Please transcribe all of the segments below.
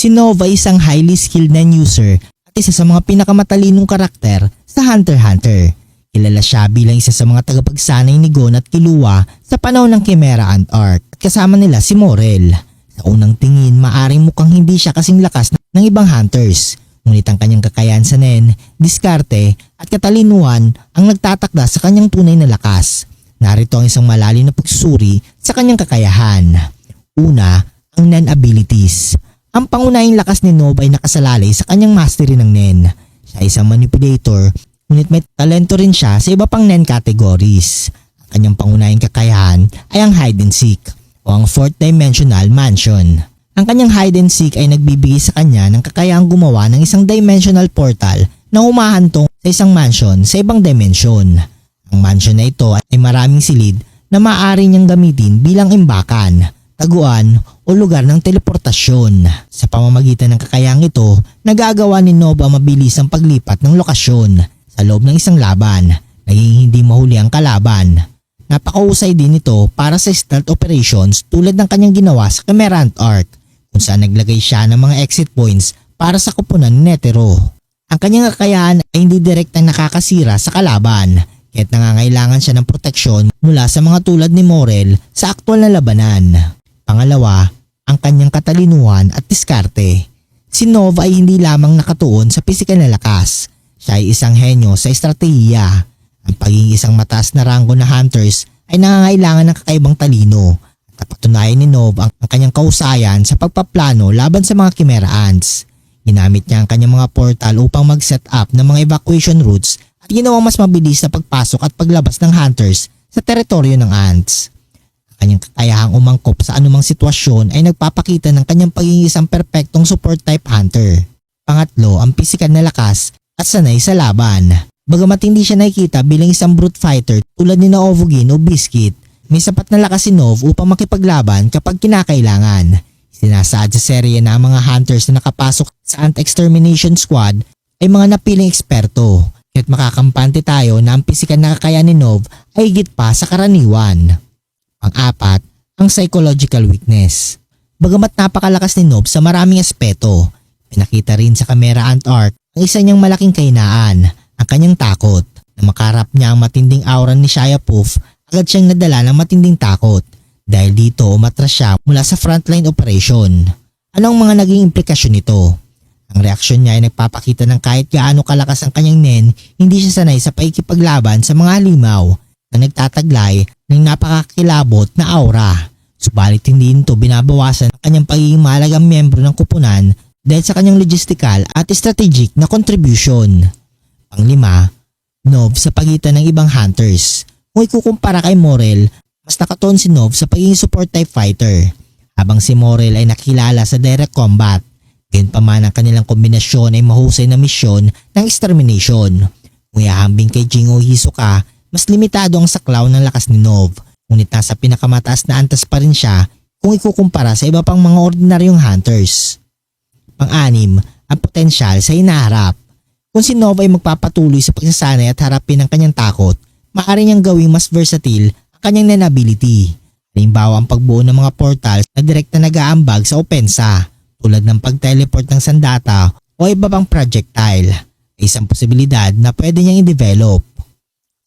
Si Nova isang highly skilled na user at isa sa mga pinakamatalinong karakter sa Hunter x Hunter. Kilala siya bilang isa sa mga tagapagsanay ni Gon at Killua sa panahon ng Chimera Ant Arc at kasama nila si Morel. Sa unang tingin, maaring mukhang hindi siya kasing lakas ng ibang hunters. Ngunit ang kanyang kakayahan sa Nen, diskarte at katalinuhan ang nagtatakda sa kanyang tunay na lakas. Narito ang isang malalim na pagsusuri sa kanyang kakayahan. Una, ang Nen abilities. Ang pangunahing lakas ni Nova ay nakasalalay sa kanyang mastery ng Nen. Siya ay isang manipulator, ngunit may talento rin siya sa iba pang Nen categories. Ang kanyang pangunahing kakayahan ay ang hide and seek o ang fourth dimensional mansion. Ang kanyang hide and seek ay nagbibigay sa kanya ng kakayahang gumawa ng isang dimensional portal na humahantong sa isang mansion sa ibang dimensyon. Ang mansion na ito ay maraming silid na maaari niyang gamitin bilang imbakan, taguan o lugar ng teleportasyon. Sa pamamagitan ng kakayahang ito, nagagawa ni Nova mabilis ang paglipat ng lokasyon sa loob ng isang laban, naging hindi mahuli ang kalaban. Napakahusay din ito para sa stealth operations tulad ng kanyang ginawa sa Camerant Arc kung saan naglagay siya ng mga exit points para sa kupunan ni Netero. Ang kanyang kakayahan ay hindi direktang nakakasira sa kalaban kahit nangangailangan siya ng proteksyon mula sa mga tulad ni Morel sa aktwal na labanan. Pangalawa, ang kanyang katalinuhan at diskarte. Si Nova ay hindi lamang nakatuon sa pisikal na lakas. Siya ay isang henyo sa estratehiya. Ang pagiging isang mataas na ranggo na hunters ay nangangailangan ng kakaibang talino at napatunayan ni Nov ang, ang kanyang kausayan sa pagpaplano laban sa mga Chimera Ants. Ginamit niya ang kanyang mga portal upang mag-set up ng mga evacuation routes at ginawa mas mabilis na pagpasok at paglabas ng hunters sa teritoryo ng ants. Ang kanyang kakayahang umangkop sa anumang sitwasyon ay nagpapakita ng kanyang pagiging isang perpektong support type hunter. Pangatlo, ang pisikal na lakas at sanay sa laban. Bagamat hindi siya nakikita bilang isang brute fighter tulad ni Naovugin o Biscuit, may sapat na lakas si Nov upang makipaglaban kapag kinakailangan. Sinasaad sa serye na ang mga hunters na nakapasok sa Ant-Extermination Squad ay mga napiling eksperto. Kaya't makakampante tayo na ang pisikal na kakayahan ni Nov ay higit pa sa karaniwan. Pang-apat, ang psychological weakness. Bagamat napakalakas ni Nov sa maraming aspeto, pinakita rin sa kamera Ant Arc ang isa niyang malaking kainaan, ang kanyang takot. Na makarap niya ang matinding aura ni Shia Puff, agad siyang nadala ng matinding takot. Dahil dito umatras siya mula sa frontline operation. Anong mga naging implikasyon nito? Ang reaksyon niya ay nagpapakita ng kahit gaano kalakas ang kanyang nen, hindi siya sanay sa paikipaglaban sa mga halimaw na nagtataglay ng napakakilabot na aura. Subalit hindi nito binabawasan ang kanyang pagiging mahalagang miyembro ng kupunan dahil sa kanyang logistical at strategic na contribution. Panglima, Nov sa pagitan ng ibang hunters. Kung ikukumpara kay Morel, mas nakatoon si Nov sa pagiging support type fighter. Habang si Morel ay nakilala sa direct combat. Gayunpaman ang kanilang kombinasyon ay mahusay na misyon ng extermination. Kung ihahambing kay Jingo Hisoka, mas limitado ang saklaw ng lakas ni Nov. Ngunit nasa pinakamataas na antas pa rin siya kung ikukumpara sa iba pang mga ordinaryong hunters. Pang-anim, ang potensyal sa hinaharap. Kung si Nova ay magpapatuloy sa pagsasanay at harapin ang kanyang takot, maaari niyang gawing mas versatile ang kanyang nen ability. Halimbawa ang pagbuo ng mga portals na direkta nag-aambag sa opensa tulad ng pag-teleport ng sandata o iba pang projectile isang posibilidad na pwede niyang i-develop.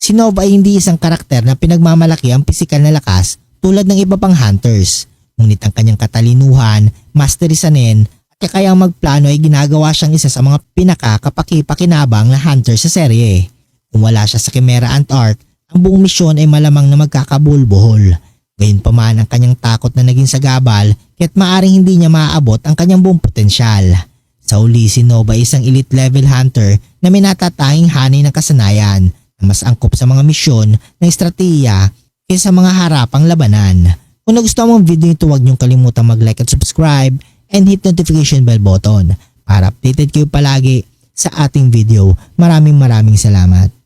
Si Nova ay hindi isang karakter na pinagmamalaki ang pisikal na lakas tulad ng iba pang hunters. Ngunit ang kanyang katalinuhan, mastery sa nen at kakayang magplano ay ginagawa siyang isa sa mga pinaka-kapakipakinabang na hunter sa serye. Kung wala siya sa Chimera Ant Arc, ang buong misyon ay malamang na magkakabulbuhol. Gayunpaman ang kanyang takot na naging sagabal kaya't maaring hindi niya maaabot ang kanyang buong potensyal. Sa uli si Nova ay isang elite level hunter na may natatanging hanay ng kasanayan na mas angkop sa mga misyon ng estratehiya kaysa sa mga harapang labanan. Kung nagustuhan mo ang video nito huwag niyong kalimutang mag-like at subscribe and hit notification bell button para updated kayo palagi sa ating video. Maraming maraming salamat.